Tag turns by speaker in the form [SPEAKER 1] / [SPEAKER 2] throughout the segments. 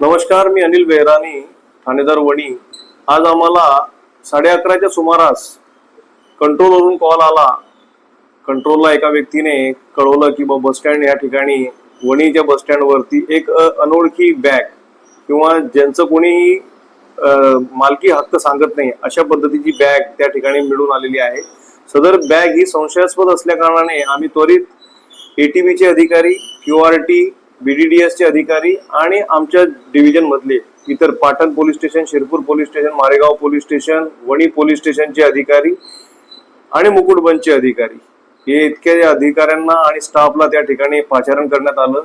[SPEAKER 1] नमस्कार मी अनिल बेहरानी ठाणेदार वणी. आज आम्हाला साडे अकराच्या सुमारास कंट्रोलवरून कॉल आला. कंट्रोलला एका व्यक्तीने कळवलं की बस स्टँड या ठिकाणी वणीच्या बस स्टँडवरती एक अनोळखी बॅग किंवा ज्यांचं कोणीही मालकी हक्क सांगत नाही अशा पद्धतीची बॅग त्या ठिकाणी मिळून आलेली आहे. सदर बॅग ही संशयास्पद असल्या कारणाने आम्ही त्वरित एटीबीचे अधिकारी क्यू आर टी बीडीडीएसचे अधिकारी आणि आमच्या डिव्हिजन मधले इतर Patan police station Shirpur police station Maregaon police station Wani police स्टेशनचे अधिकारी आणि मुकुटबनचे अधिकारी. हे इतक्या अधिकाऱ्यांना आणि स्टाफला त्या ठिकाणी पाचारण करण्यात आलं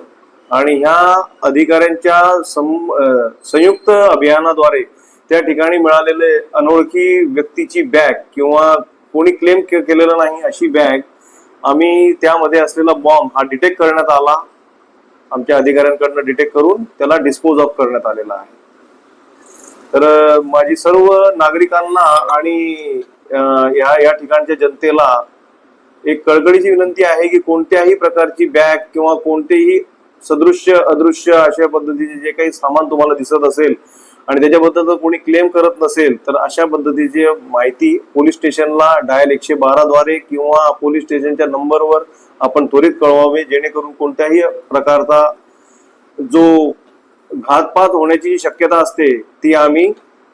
[SPEAKER 1] आणि ह्या अधिकाऱ्यांच्या सम संयुक्त अभियानाद्वारे त्या ठिकाणी मिळालेले अनोळखी व्यक्तीची बॅग किंवा कोणी क्लेम केलेलं नाही अशी बॅग आम्ही त्यामध्ये असलेला बॉम्ब हा डिटेक्ट करण्यात आला. आमच्या अधिकाऱ्यांकडनं डिटेक्ट करून त्याला डिस्पोज ऑफ करण्यात आलेला आहे. तर माझी सर्व नागरिकांना आणि या या ठिकाणच्या जनतेला एक कळकळीची विनंती आहे की कोणत्याही प्रकारची बॅग किंवा कोणतेही सदृश्य अदृश्य अशा पद्धतीचे जे काही सामान तुम्हाला दिसत असेल आणि त्याच्याबद्दल जर कोणी क्लेम करत नसेल तर अशा पद्धतीची माहिती पोलीस स्टेशनला डायल एकशे बाराद्वारे किंवा पोलीस स्टेशनच्या नंबरवर आपण त्वरित कळवावे जेणेकरून कोणत्याही प्रकारचा जो घातपात होण्याची शक्यता असते ती आम्ही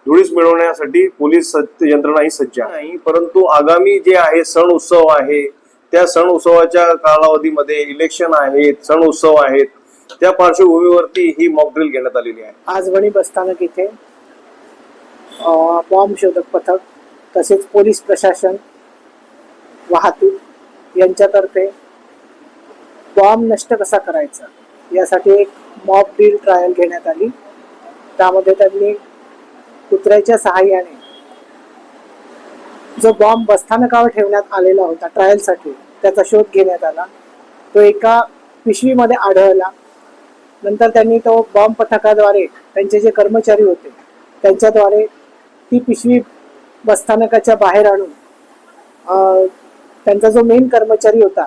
[SPEAKER 1] धुळीस मिळवण्यासाठी पोलीस सज्ज- यंत्रणा ही सज्ज आहे. नाही परंतु आगामी जे आहे सण उत्सव आहे त्या सण उत्सवाच्या कालावधीमध्ये इलेक्शन आहेत सण उत्सव आहेत त्या पार्श्वभूमीवरती ही मॉकड्रिल घेण्यात आलेली आहे.
[SPEAKER 2] आज वणी बसस्थानक इथे बॉम्ब शोधक पथक तसेच पोलीस प्रशासन वाहतूक यांच्यातर्फे बॉम्ब नष्ट कसा करायचा? यासाठी एक मॉब ड्रिल ट्रायल घेण्यात आली. त्यामध्ये त्यांनी कुत्र्याच्या सहाय्याने जो बॉम्ब बसस्थानकावर ठेवण्यात आलेला होता ट्रायलसाठी त्याचा शोध घेण्यात आला. तो एका पिशवीमध्ये आढळला. नंतर त्यांनी तो बॉम्ब पथकाद्वारे त्यांचे जे कर्मचारी होते त्यांच्याद्वारे ती पिशवी बसस्थानकाच्या बाहेर आणून त्यांचा जो मेन कर्मचारी होता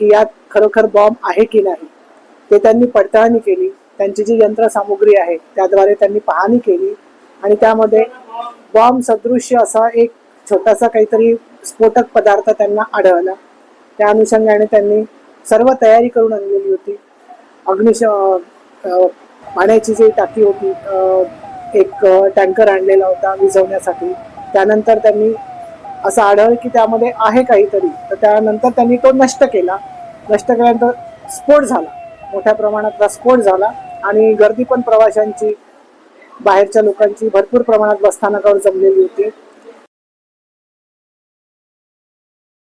[SPEAKER 2] की यात खरोखर बॉम्ब आहे की नाही ते त्यांनी पडताळणी केली. त्यांची जी यंत्रसामुग्री आहे त्याद्वारे त्यांनी पाहणी केली आणि त्यामध्ये बॉम्ब सदृश्य असा एक छोटासा काहीतरी स्फोटक पदार्थ त्यांना आढळला. त्या अनुषंगाने त्यांनी सर्व तयारी करून आणलेली होती. अग्निश पाण्याची जी टाकी होती एक टँकर आणलेला होता विझवण्यासाठी. त्यानंतर त्यांनी असं आढळलं की त्यामध्ये आहे काहीतरी. तर त्यानंतर त्यांनी तो नष्ट केला. नष्ट केल्यानंतर स्फोट झाला. मोठ्या प्रमाणातला स्फोट झाला आणि गर्दी पण प्रवाशांची बाहेरच्या लोकांची भरपूर प्रमाणात बसस्थानकावर जमलेली होती.